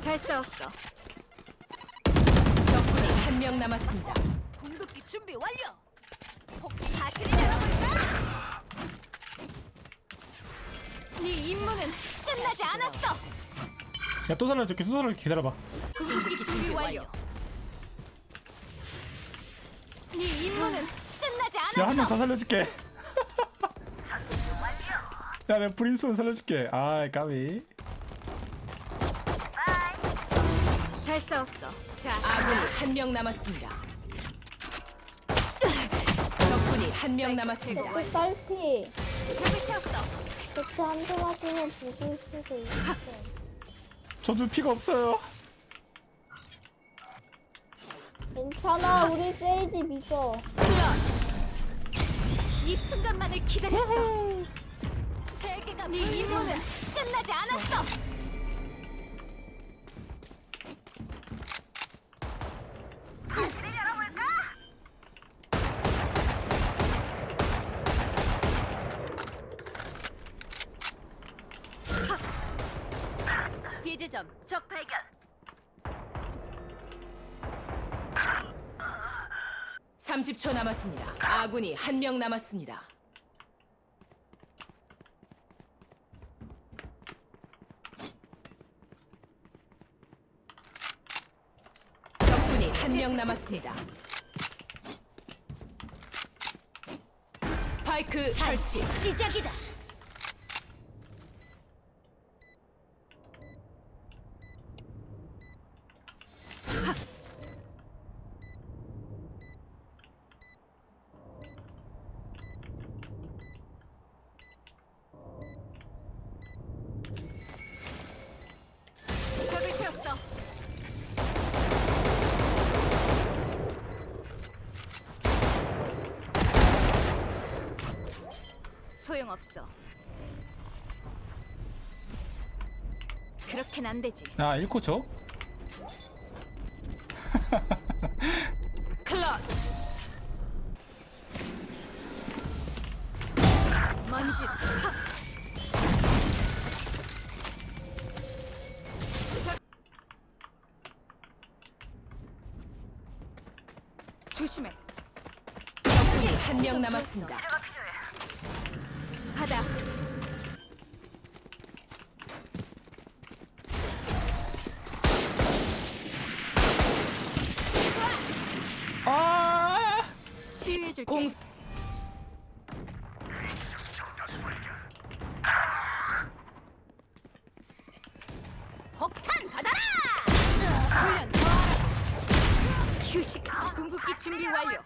잘 싸웠어. 적군이 한 명 남았습니다. 궁극기 준비 완료. 다시를 열어볼까? 네 임무는 끝나지 않았어. 야 또 살려줄게 또 살려줄게 기다려봐 궁극기 준비 완료. 네 임무는 끝나지 야 한 명 않았어. 더 살려줄게 야 내가 브림스톤 살려줄게 아이 까비 잘 싸웠어. 자, 아군이 한 명 남았습니다. 적군이 한 명 남았습니다. 그 딸피 벽을 세웠어. 대체 한대 맞으면 죽을 수도 있어. 저도 피가 없어요 괜찮아, 우리 세이지 믿어. 이 순간만을 기다렸어. 세계가 네 임무는 끝나지 않았어. 비즈점 적 발견. 삼십 초 남았습니다. 아군이 한 명 남았습니다. 적군이 한 명 남았습니다. 스파이크 설치. 시작이다. 벽을 세웠어. 소용없어. 그렇게는 안 되지. 아 1코 줘? 클러치. 먼지. 조심해. 적군이 한 명 남았습니다. 바다. 아 치유해줄게. 공 폭탄 받아라! 훈련 더 하라. 휴식. 궁극기 준비 완료.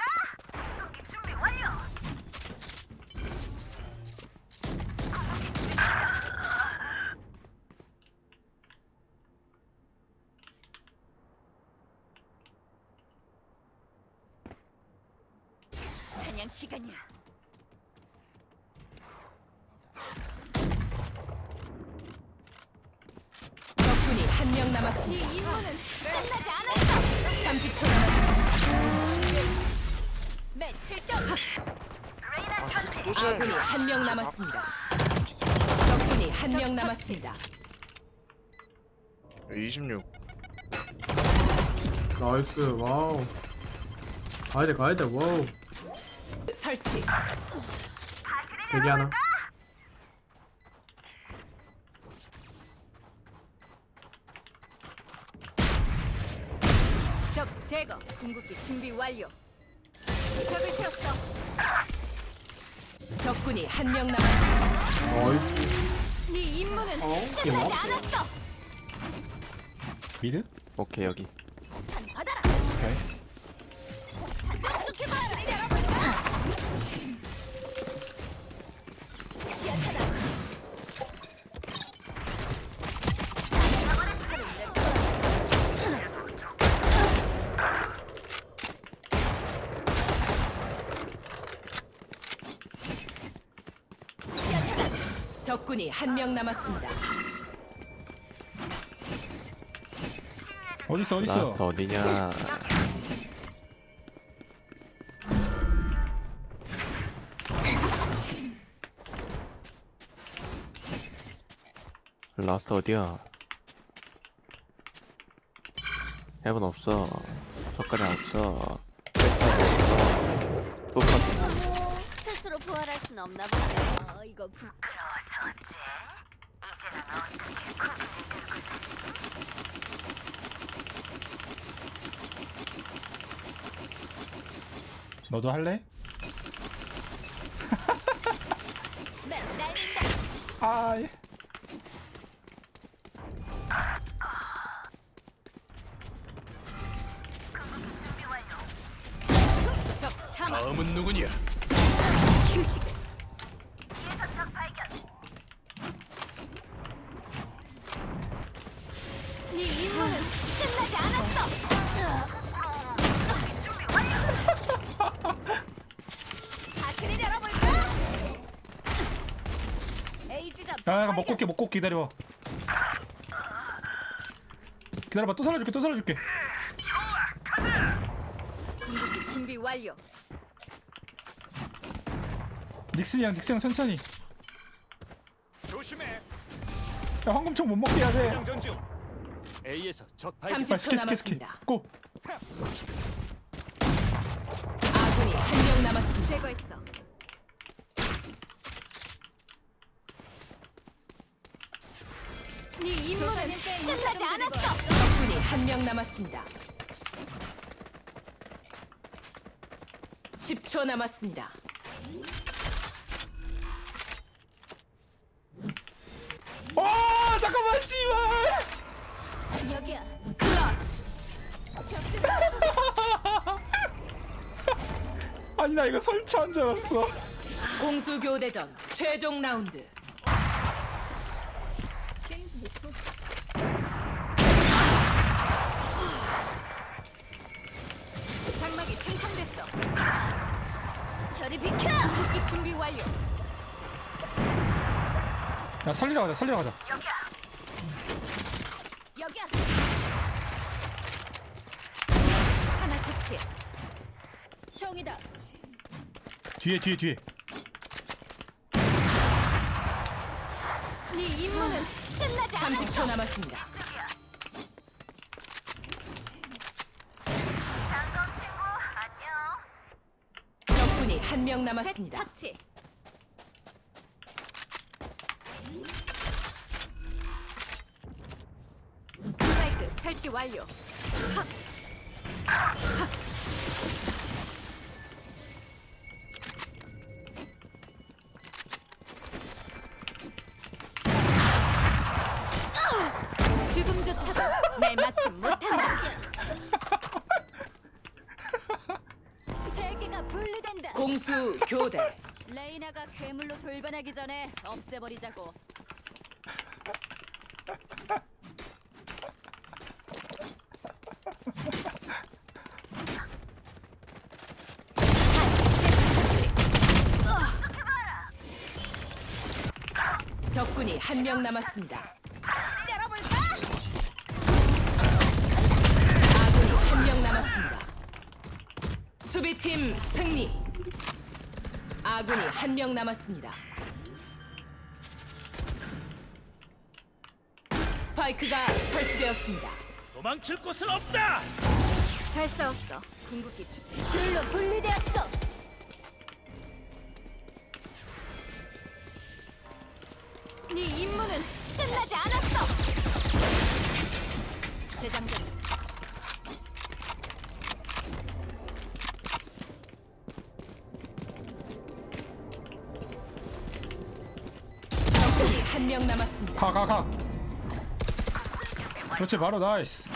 사냥 시간이야. 적군이 한 명 네 남았습니다. 임무는 끝나지 않았어. 30초 남았습니다. 며칠 동 아군이 한 명 남았습니다. 적군이 한 명 남았습니다. 26 나이스 와우 가야돼 가야돼 와우 설치. 대기 하나 적 제거. 궁극기 준비 완료. 벽을 세웠어. 적군이 한 명 남았습니다. 나이스 네 임무는 어? 끝나지 이거 않았어. 미드? 오케이 여기 적군이 한 명 남았습니다. 어딨어 어딨어 라스트 어디냐 라스트 어디야 해본 없어. 젓가락 없어. 똑같은 스스로 부활할 순 없나 보네. 어, 이거 어째? 너도 할래? 아 예. 다음은 누구냐? 휴식. 야, 야 먹고 올게 먹고 올게 기다려. 기다려봐 또 살려줄게 또 살려줄게. 궁극기 준비 완료. 닉슨이 형 닉슨 형 천천히. 조심해. 야 황금총 못 먹게 해야 돼. 장전 중. A에서 적 발견. 30초 아, 스키 스키 스키. 남았습니다. 고. 아군이 한 명 남았습니다. 제거했어. 네 임무는 끝나지 않았어. 적군이 한 명 남았습니다. 10초 남았습니다. 아 잠깐만 씨발. 여기야. 클러치. 적들 아니 나 이거 설치한 줄 알았어. 공수 교대전 최종 라운드. 저리 비켜. 궁극기 준비 완료. 야 살리러 가자 살리러 가자. 여기야. 하나 처치. 총이다. 뒤에 뒤에 뒤에. 네 임무는 끝나지 않았어. 30초 남았습니다. 적군이 한명셋 남았습니다. 처치. 스파이크 설치 완료. 죽음 5대 레이나가 괴물로 돌변하기 전에 없애버리자고. 적군이 한 명 남았습니다. 아군이 한 명 남았습니다. 수비팀 승리. 아군이 한 명 남았습니다. 스파이크가 설치되었습니다. 도망칠 곳은 없다. 잘 싸웠어. 궁극기 주... 둘로 분리되었어. 네 임무는 끝나지 않았어. 재장전. 한 명 남았습니다. 가 가 가. 그렇지 바로 나이스.